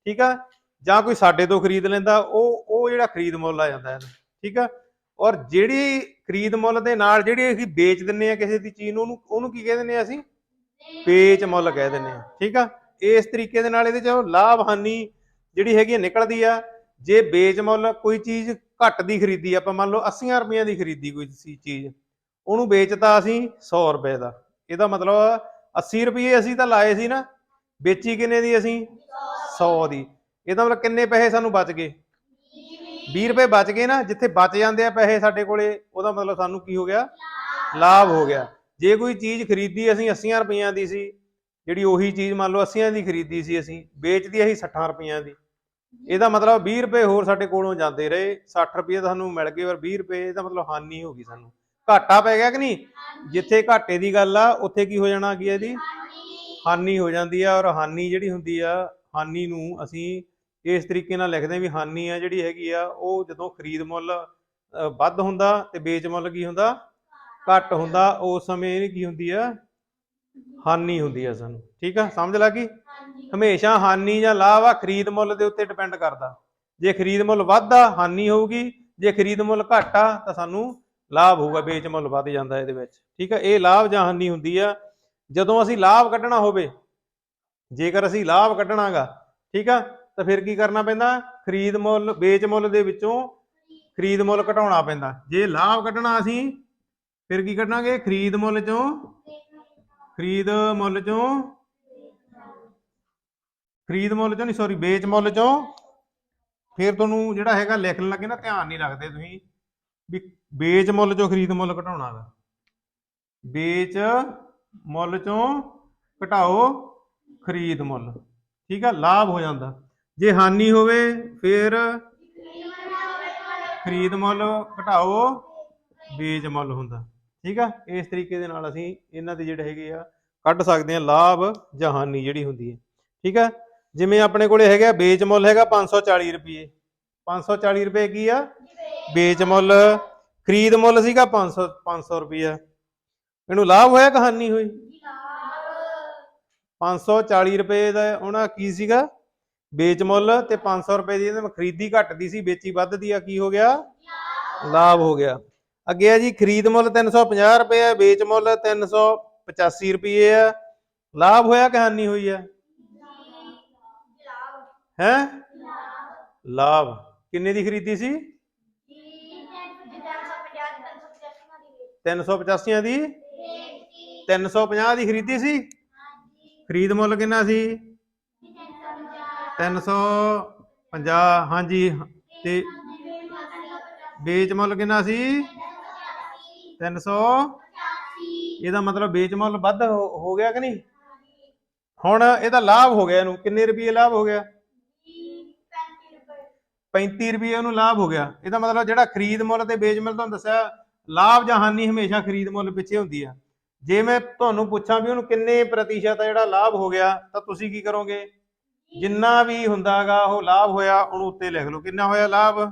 ਠੀਕ ਆ? ਜਾਂ ਕੋਈ ਸਾਡੇ ਤੋਂ ਖਰੀਦ ਲੈਂਦਾ, ਉਹ ਉਹ ਜਿਹੜਾ ਖਰੀਦ ਮੁੱਲ ਆ ਜਾਂਦਾ ਠੀਕ ਆ? ਔਰ ਜਿਹੜੀ ਖਰੀਦ ਮੁੱਲ ਦੇ ਨਾਲ ਜਿਹੜੀ ਅਸੀਂ ਵੇਚ ਦਿੰਨੇ ਆ ਕਿਸੇ ਦੀ ਚੀਜ਼ ਨੂੰ, ਉਹਨੂੰ ਉਹਨੂੰ ਕੀ ਕਹਿ ਦਿੰਨੇ ਆ ਅਸੀਂ? ਵੇਚ ਮੁੱਲ ਕਹਿ ਦਿੰਨੇ ਆ, ਠੀਕ ਆ? ਇਸ ਤਰੀਕੇ ਦੇ ਨਾਲ ਇਹਦੇ ਚ ਲਾਭ, ਹਾਨੀ ਜਿਹੜੀ ਹੈਗੀ ਆ ਨਿਕਲਦੀ ਆ। ਜੇ ਵੇਚ ਮੁੱਲ ਕੋਈ ਚੀਜ਼ ਘੱਟ ਦੀ ਖਰੀਦੀ, ਆਪਾਂ ਮੰਨ ਲਓ 80 ਰੁਪਈਆਂ ਦੀ ਖਰੀਦੀ ਕੋਈ ਚੀਜ਼ ਉਹਨੂੰ ਵੇਚਤਾ ਅਸੀਂ 100 ਰੁਪਏ ਦਾ। ਇਹਦਾ ਮਤਲਬ 80 ਰੁਪਏ ਅਸੀਂ ਤਾਂ ਲਾਏ ਸੀ ਨਾ, ਵੇਚੀ ਕਿੰਨੇ ਦੀ ਅਸੀਂ? 100 ਦੀ। ਇਹਦਾ ਮਤਲਬ ਕਿੰਨੇ ਪੈਸੇ ਸਾਨੂੰ ਬਚ ਗਏ? 20 ਰੁਪਏ ਬਚ ਗਏ ਨਾ, ਜਿੱਥੇ ਬਚ ਜਾਂਦੇ ਆ ਪੈਸੇ ਸਾਡੇ ਕੋਲੇ, ਉਹਦਾ ਮਤਲਬ ਸਾਨੂੰ ਕੀ ਹੋ ਗਿਆ? ਲਾਭ ਹੋ ਗਿਆ। ਜੇ ਕੋਈ ਚੀਜ਼ ਖਰੀਦੀ ਅਸੀਂ 80 ਰੁਪਈਆਂ ਦੀ ਸੀ, ਜਿਹੜੀ ਉਹੀ ਚੀਜ਼ ਮੰਨ ਲਓ 80 ਦੀ ਖਰੀਦੀ ਸੀ ਅਸੀਂ ਵੇਚਦੀ ਅਸੀਂ 60 ਰੁਪਈਆਂ ਦੀ। ਇਹਦਾ ਮਤਲਬ 20 ਰੁਪਏ ਹੋਰ ਸਾਡੇ ਕੋਲੋਂ ਜਾਂਦੇ ਰਹੇ 60 ਰੁਪਏ ਤਾਂ ਸਾਨੂੰ ਮਿਲ ਗਏ ਔਰ 20 ਰੁਪਏ ਇਹਦਾ ਮਤਲਬ ਹਾਨੀ ਹੋ ਗਈ ਸਾਨੂੰ। ਘਾਟਾ ਪੈ ਗਿਆ ਕਿ ਨਹੀਂ? ਜਿੱਥੇ ਘਾਟੇ ਦੀ ਗੱਲ ਆ, ਉੱਥੇ ਕੀ ਹੋ ਜਾਣਾ, ਕੀ ਇਹਦੀ? ਹਾਨੀ ਹੋ ਜਾਂਦੀ ਆ ਔਰ ਹਾਨੀ ਜਿਹੜੀ ਹੁੰਦੀ ਆ, ਹਾਨੀ ਨੂੰ ਅਸੀਂ ਇਸ ਤਰੀਕੇ ਨਾਲ ਲਿਖਦੇ ਆ ਵੀ ਹਾਨੀ ਆ ਜਿਹੜੀ ਹੈਗੀ ਆ, ਉਹ ਜਦੋਂ ਖਰੀਦ ਮੁੱਲ ਵੱਧ ਹੁੰਦਾ ਤੇ ਵੇਚ ਮੁੱਲ ਕੀ ਹੁੰਦਾ? ਘੱਟ ਹੁੰਦਾ। ਉਸ ਸਮੇਂ ਇਹ ਕੀ ਹੁੰਦੀ ਆ? ਹਾਨੀ ਹੁੰਦੀ ਆ ਸਾਨੂੰ। ਠੀਕ ਆ? ਸਮਝ ਲੱਗੀ? ਹਮੇਸ਼ਾ ਹਾਨੀ ਜਾਂ ਲਾਭ ਆ ਖਰੀਦ ਮੁੱਲ ਦੇ ਉੱਤੇ ਡਿਪੈਂਡ ਕਰਦਾ। ਜੇ ਖਰੀਦ ਮੁੱਲ ਵੱਧਦਾ, ਹਾਨੀ ਹੋਊਗੀ। ਜੇ ਖਰੀਦ ਮੁੱਲ ਘੱਟ ਆ, ਤਾਂ ਸਾਨੂੰ ਲਾਭ ਹੋਊਗਾ ਵੇਚ ਮੁੱਲ ਵੱਧ ਜਾਂਦਾ ਇਹਦੇ ਵਿੱਚ। ਠੀਕ ਆ, ਇਹ ਲਾਭ ਜਾਂ ਹਾਨੀ ਹੁੰਦੀ ਆ, ਜਦੋਂ ਅਸੀਂ ਲਾਭ ਕੱਢਣਾ ਹੋਵੇ, ਜੇਕਰ ਅਸੀਂ ਲਾਭ ਕੱਢਣਾਗਾ, ਠੀਕ ਆ, ਤਾਂ ਫਿਰ ਕੀ ਕਰਨਾ ਪੈਂਦਾ? ਖਰੀਦ ਮੁੱਲ, ਵੇਚ ਮੁੱਲ ਦੇ ਵਿੱਚੋਂ ਖਰੀਦ ਮੁੱਲ ਘਟਾਉਣਾ ਪੈਂਦਾ। ਜੇ ਲਾਭ ਕੱਢਣਾ ਅਸੀਂ, ਫਿਰ ਕੀ ਕੱਢਾਂਗੇ? ਖਰੀਦ ਮੁੱਲ ਚੋਂ, ਖਰੀਦ ਮੁੱਲ ਚੋਂ, ਖਰੀਦ ਮੁੱਲ ਚੋਂ ਨਹੀਂ ਸੌਰੀ ਵੇਚ ਮੁੱਲ ਚੋਂ, ਫਿਰ ਤੁਹਾਨੂੰ ਜਿਹੜਾ ਹੈਗਾ ਲਿਖਣ ਲੱਗੇ ਨਾ, ਧਿਆਨ ਨਹੀਂ ਰੱਖਦੇ ਤੁਸੀਂ, ਵੀ ਵੇਚ ਮੁੱਲ ਚੋਂ ਖਰੀਦ ਮੁੱਲ ਘਟਾਉਣਾ ਗਾ। ਵੇਚ ਮੁੱਲ ਚੋਂ ਘਟਾਓ, ਖਰੀਦ ਮੁੱਲ। ਠੀਕ ਆ, ਲਾਭ ਹੋ ਜਾਂਦਾ। ਜੇ ਹਾਨੀ ਹੋਵੇ, ਫਿਰ ਖਰੀਦ ਮੁੱਲ ਘਟਾਓ, ਵੇਚ ਮੁੱਲ ਹੁੰਦਾ। ਠੀਕ ਆ, ਇਸ ਤਰੀਕੇ ਦੇ ਨਾਲ ਅਸੀਂ ਇਹਨਾਂ ਦੇ ਜਿਹੜੇ ਹੈਗੇ ਆ, ਕੱਢ ਸਕਦੇ ਆ ਲਾਭ ਜਾਂ ਹਾਨੀ ਜਿਹੜੀ ਹੁੰਦੀ ਹੈ। ਠੀਕ ਆ, ਜਿਵੇਂ ਆਪਣੇ ਕੋਲੇ ਹੈਗਾ ਵੇਚ ਮੁੱਲ ਹੈਗਾ 540 ਰੁਪਏ। 540 ਰੁਪਏ ਕੀ ਆ? ਵੇਚ ਮੁੱਲ ਖਰੀਦ ਮੁੱਲ ਸੀਗਾ 500 500 ਰੁਪਏ ਇਹਨੂੰ ਲਾਭ ਹੋਇਆ ਕਿ ਹਾਨੀ ਹੋਈ 540 ਰੁਪਏ ਦਾ ਉਹਨਾਂ ਕੀ ਸੀਗਾ? ਵੇਚ ਮੁੱਲ ਤੇ 500 ਰੁਪਏ ਦੀ ਇਹਦੇ ਖਰੀਦੀ ਘੱਟਦੀ ਸੀ, ਵੇਚੀ ਵੱਧਦੀ ਆ, ਕੀ ਹੋ ਗਿਆ? ਲਾਭ ਹੋ ਗਿਆ। ਅੱਗੇ ਆ ਜੀ, ਖਰੀਦ ਮੁੱਲ 350 ਰੁਪਏ ਹੈ ਵੇਚ ਮੁੱਲ 385 ਰੁਪਏ ਆ। ਲਾਭ ਹੋਇਆ ਕਿ ਹਾਨੀ ਹੋਈ ਹੈ ਹੈ? ਲਾਭ। ਕਿੰਨੇ ਦੀ ਖਰੀਦੀ ਸੀ? 385 ਦੀ? 350 ਦੀ ਖਰੀਦੀ ਸੀ? ਖਰੀਦ ਮੁੱਲ ਕਿੰਨਾ ਸੀ? 350 ਹਾਂਜੀ। ਤੇ ਵੇਚ ਮੁੱਲ ਕਿੰਨਾ ਸੀ? 300 ਇਹਦਾ ਮਤਲਬ ਵੇਚ ਮੁੱਲ ਵੱਧ ਹੋ ਗਿਆ ਕਿ ਨਹੀਂ? ਹੁਣ ਇਹਦਾ ਲਾਭ ਹੋ ਗਿਆ ਇਹਨੂੰ। ਕਿੰਨੇ ਰੁਪਏ ਲਾਭ ਹੋ ਗਿਆ? 35 ਰੁਪਏ ਉਹਨੂੰ ਲਾਭ ਹੋ ਗਿਆ। ਇਹਦਾ ਮਤਲਬ ਜਿਹੜਾ ਖਰੀਦ ਮੁੱਲ ਤੇ ਵੇਚ ਮੁੱਲ ਤੁਹਾਨੂੰ ਦੱਸਿਆ ਲਾਭ ਜਾਂ ਹਾਨੀ ਹਮੇਸ਼ਾ ਖਰੀਦ ਮੁੱਲ ਪਿੱਛੇ ਹੁੰਦੀ ਆ। ਜੇ ਮੈਂ ਤੁਹਾਨੂੰ ਪੁੱਛਾਂ ਵੀ ਉਹਨੂੰ ਕਿੰਨੇ ਪ੍ਰਤੀਸ਼ਤ ਜਿਹੜਾ ਲਾਭ ਹੋ ਗਿਆ, ਤਾਂ ਤੁਸੀਂ ਕੀ ਕਰੋਗੇ? ਜਿੰਨਾ ਵੀ ਹੁੰਦਾਗਾ ਉਹ ਲਾਭ ਹੋਇਆ, ਉਹਨੂੰ ਉੱਤੇ ਲਿਖ ਲਓ। ਕਿੰਨਾ ਹੋਇਆ ਲਾਭ?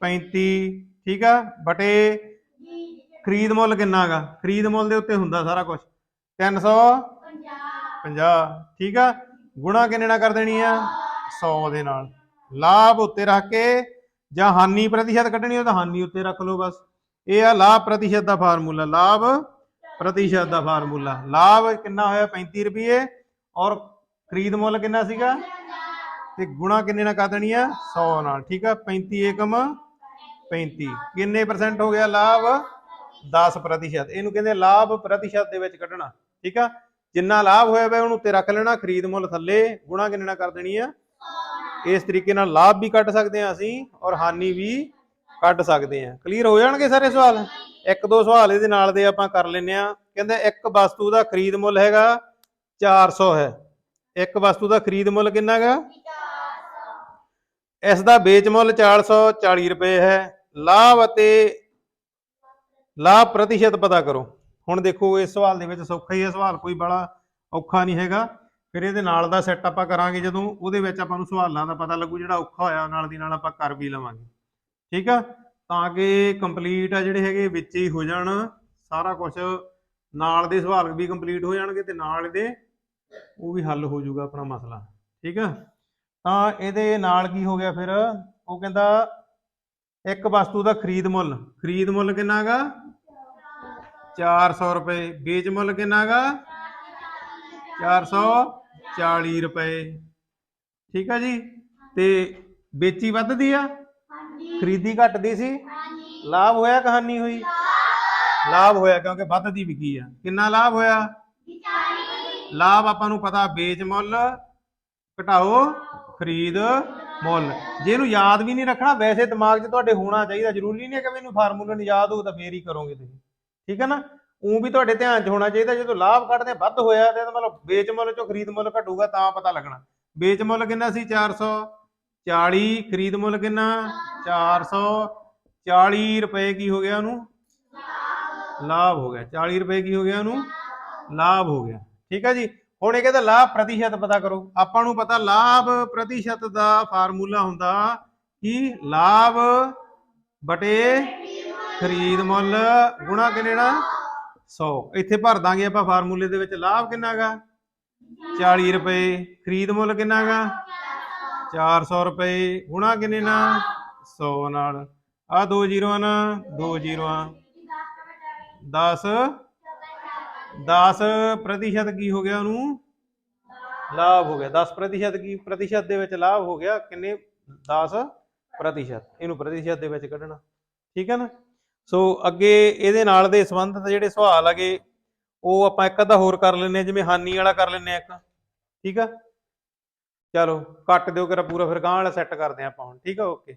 35 ਠੀਕ ਆ? ਬਟੇ, ਖਰੀਦ ਮੁੱਲ ਕਿੰਨਾਗਾ? ਖਰੀਦ ਮੁੱਲ ਦੇ ਉੱਤੇ ਹੁੰਦਾ ਸਾਰਾ ਕੁਝ 350 ਠੀਕ ਆ? ਗੁਣਾ ਕਿੰਨੇ ਨਾਲ ਕਰ ਦੇਣੀ ਆ? 100 ਦੇ ਨਾਲ। ਲਾਭ ਉੱਤੇ ਰੱਖ ਕੇ ਜਾਂ ਹਾਨੀ ਪ੍ਰਤੀਸ਼ਤ ਕੱਢਣੀ ਹੋ ਤਾਂ ਹਾਨੀ ਉੱਤੇ ਰੱਖ ਲਓ ਬਸ। ਇਹ ਆ ਲਾਭ ਪ੍ਰਤੀਸ਼ਤ ਦਾ ਫਾਰਮੂਲਾ, ਲਾਭ ਪ੍ਰਤੀਸ਼ਤ ਦਾ ਫਾਰਮੂਲਾ। ਲਾਭ ਕਿੰਨਾ ਹੋਇਆ? 35 ਰੁਪਏ ਔਰ ਖਰੀਦ ਮੁੱਲ ਕਿੰਨਾ ਸੀਗਾ? ਤੇ ਗੁਣਾ ਕਿੰਨੇ ਨਾਲ ਕਰ ਦੇਣੀ ਆ? 100 ਨਾਲ, ਠੀਕ ਆ? 35 ਏਕਮ 35 ਕਿੰਨੇ ਪਰਸੈਂਟ ਹੋ ਗਿਆ ਲਾਭ? 10 ਪ੍ਰਤੀਸ਼ਤ। ਇਹਨੂੰ ਕਹਿੰਦੇ ਲਾਭ ਪ੍ਰਤੀਸ਼ਤ ਦੇ ਵਿੱਚ ਕੱਢਣਾ, ਠੀਕ ਆ? ਜਿੰਨਾ ਲਾਭ ਹੋਇਆ ਵਾ, ਉਹਨੂੰ ਤੇ ਰੱਖ ਲੈਣਾ, ਖਰੀਦ ਮੁੱਲ ਥੱਲੇ, ਗੁਣਾ ਕਿੰਨੇ ਨਾਲ ਕਰ ਦੇਣੀ ਆ? ਇਸ ਤਰੀਕੇ ਨਾਲ ਲਾਭ ਵੀ ਕੱਢ ਸਕਦੇ ਆ ਅਸੀਂ, ਔਰ ਹਾਨੀ ਵੀ ਕੱਢ ਸਕਦੇ ਆ। ਕਲੀਅਰ ਹੋ ਜਾਣਗੇ ਸਾਰੇ ਸਵਾਲ? ਇੱਕ ਦੋ ਸਵਾਲ ਇਹਦੇ ਨਾਲ ਦੇ ਆਪਾਂ ਕਰ ਲੈਨੇ ਆ। ਕਹਿੰਦੇ ਇੱਕ ਵਸਤੂ ਦਾ ਖਰੀਦ ਮੁੱਲ ਹੈਗਾ 400 ਹੈ। ਇੱਕ ਵਸਤੂ ਦਾ ਖਰੀਦ ਮੁੱਲ ਕਿੰਨਾ ਹੈਗਾ? ਇਸ ਦਾ ਵੇਚ ਮੁੱਲ 440 ਰੁਪਏ ਹੈ। ਲਾਭ ਅਤੇ ਲਾਭ ਪ੍ਰਤੀਸ਼ਤ ਪਤਾ ਕਰੋ। ਹੁਣ ਦੇਖੋ, ਇਸ ਸਵਾਲ ਦੇ ਵਿੱਚ ਸੌਖਾ ਹੀ ਹੈ। ਸਵਾਲ ਕੋਈ ਬੜਾ ਔਖਾ ਨਹੀਂ ਹੈਗਾ। ਫਿਰ ਇਹਦੇ ਨਾਲ ਦਾ ਸੈੱਟ ਆਪਾਂ ਕਰਾਂਗੇ। ਜਦੋਂ ਉਹਦੇ ਵਿੱਚ ਆਪਾਂ ਨੂੰ ਸਵਾਲਾਂ ਦਾ ਪਤਾ ਲੱਗੂ, ਜਿਹੜਾ ਔਖਾ ਹੋਇਆ, ਨਾਲ ਦੀ ਨਾਲ ਆਪਾਂ ਕਰ ਵੀ ਲਵਾਂਗੇ। ਠੀਕ ਆ? ਤਾਂ ਕਿ ਕੰਪਲੀਟ ਆ ਜਿਹੜੇ ਹੈਗੇ ਵਿੱਚ ਹੀ ਹੋ ਜਾਣ, ਸਾਰਾ ਕੁਝ ਨਾਲ ਦੇ ਸਵਾਲ ਵੀ ਕੰਪਲੀਟ ਹੋ ਜਾਣਗੇ ਤੇ ਨਾਲ ਇਹਦੇ ਉਹ ਵੀ ਹੱਲ ਹੋ ਜਾਊਗਾ ਆਪਣਾ ਮਸਲਾ, ਠੀਕ ਆ? ਤਾਂ ਇਹਦੇ ਨਾਲ ਕੀ ਹੋ ਗਿਆ ਫਿਰ? ਉਹ ਕਹਿੰਦਾ ਇੱਕ ਵਸਤੂ ਦਾ ਖਰੀਦ ਮੁੱਲ ਖਰੀਦ ਮੁੱਲ ਕਿੰਨਾ ਹੈਗਾ 400 ਰੁਪਏ। ਵੇਚ ਮੁੱਲ ਕਿੰਨਾ ਹੈਗਾ 440 ਰੁਪਏ। ਠੀਕ ਆ ਜੀ? ਤੇ ਵੇਚੀ ਵੱਧਦੀ ਆ? ਖਰੀਦੀ ਘਟਦੀ ਸੀ। ਲਾਭ ਹੋਇਆ ਕਹਾਣੀ ਹੋਈ? ਲਾਭ ਹੋਇਆ ਕਿਉਂਕਿ ਵੱਧਦੀ ਵਿਕੀ ਆ। ਕਿੰਨਾ ਲਾਭ ਹੋਇਆ? ਲਾਭ ਆਪਾਂ ਨੂੰ ਪਤਾ, ਵੇਚ ਮੁੱਲ, ਘਟਾਓ, ਖਰੀਦ ਮੁੱਲ। ਜੇ ਇਹਨੂੰ ਯਾਦ ਵੀ ਨਹੀਂ ਰੱਖਣਾ, ਵੈਸੇ ਦਿਮਾਗ 'ਚ ਤੁਹਾਡੇ ਹੋਣਾ ਚਾਹੀਦਾ। ਜ਼ਰੂਰੀ ਨਹੀਂ ਕਿ ਮੈਨੂੰ ਫਾਰਮੂਲਾ ਨਹੀਂ ਯਾਦ ਹੋਊ ਤਾਂ ਫੇਰ ਹੀ ਕਰੋਗੇ ਤੁਸੀਂ। ਠੀਕ ਹੈ ਨਾ? ਉਹ ਵੀ ਤੁਹਾਡੇ ਧਿਆਨ 'ਚ ਹੋਣਾ ਚਾਹੀਦਾ, ਜਦੋਂ ਲਾਭ ਕੱਢਦੇ ਵੱਧ ਹੋਇਆ, ਤੇ ਮਤਲਬ ਵੇਚ ਮੁੱਲ 'ਚੋਂ ਖਰੀਦ ਮੁੱਲ ਘਟੂਗਾ ਤਾਂ ਪਤਾ ਲੱਗਣਾ। ਵੇਚ ਮੁੱਲ ਕਿੰਨਾ ਸੀ। 440 ਖਰੀਦ ਮੁੱਲ ਕਿੰਨਾ? 440 ਰੁਪਏ ਕੀ ਹੋ ਗਿਆ ਉਹਨੂੰ? ਲਾਭ ਹੋ ਗਿਆ। 40 ਰੁਪਏ ਕੀ ਹੋ ਗਿਆ ਉਹਨੂੰ? ਲਾਭ ਹੋ ਗਿਆ। ਠੀਕ ਹੈ ਜੀ? ਹੁਣ ਇਹ ਕਹਿੰਦਾ ਲਾਭ ਪ੍ਰਤੀਸ਼ਤ ਪਤਾ ਕਰੋ। ਆਪਾਂ ਨੂੰ ਪਤਾ ਲਾਭ ਪ੍ਰਤੀਸ਼ਤ ਦਾ ਫਾਰਮੂਲਾ ਹੁੰਦਾ ਕਿ ਲਾਭ ਬਟੇ ਖਰੀਦ ਮੁੱਲ ਗੁਣਾ ਕਿੰਨੇ ਨਾਲ 100 ਇੱਥੇ ਭਰ ਦਾਂਗੇ ਆਪਾਂ ਫਾਰਮੂਲੇ ਦੇ ਵਿੱਚ। ਲਾਭ ਕਿੰਨਾ ਹੈਗਾ? 40 ਰੁਪਏ। ਖਰੀਦ ਮੁੱਲ ਕਿੰਨਾ ਹੈਗਾ? 400 ਰੁਪਏ। ਗੁਣਾ ਕਿੰਨੇ ਨਾਲ? 100 ਨਾਲ। ਆ ਦੋ ਜ਼ੀਰੋਆਂ ਨਾਲ, ਦੋ ਜ਼ੀਰੋਆਂ। 10 10 ਪ੍ਰਤੀਸ਼ਤ ਕੀ ਹੋ ਗਿਆ ਉਹਨੂੰ? ਲਾਭ ਹੋ ਗਿਆ। 10 ਪ੍ਰਤੀਸ਼ਤ ਕੀ? ਪ੍ਰਤੀਸ਼ਤ ਦੇ ਵਿੱਚ ਲਾਭ ਹੋ ਗਿਆ ਕਿੰਨੇ? 10 ਪ੍ਰਤੀਸ਼ਤ। ਇਹਨੂੰ ਪ੍ਰਤੀਸ਼ਤ ਦੇ ਵਿੱਚ ਕੱਢਣਾ। ਠੀਕ ਹੈ ਨਾ? ਸੋ ਅੱਗੇ ਇਹਦੇ ਨਾਲ ਦੇ ਸੰਬੰਧਿਤ ਜਿਹੜੇ ਸਵਾਲ ਹੈਗੇ, ਉਹ ਆਪਾਂ ਇੱਕ ਅੱਧਾ ਹੋਰ ਕਰ ਲੈਨੇ ਜਿਵੇਂ ਹਾਨੀ ਵਾਲਾ ਕਰ ਲੈਨੇ ਇੱਕ। ਠੀਕ ਆ? ਚਲੋ ਕੱਟ ਦਿਓ ਕਰਾ ਪੂਰਾ ਫਿਰ ਗਾਂ ਵਾਲਾ ਸੈੱਟ ਕਰਦੇ ਹਾਂ ਆਪਾਂ ਹੁਣ, ਠੀਕ ਆ ਓਕੇ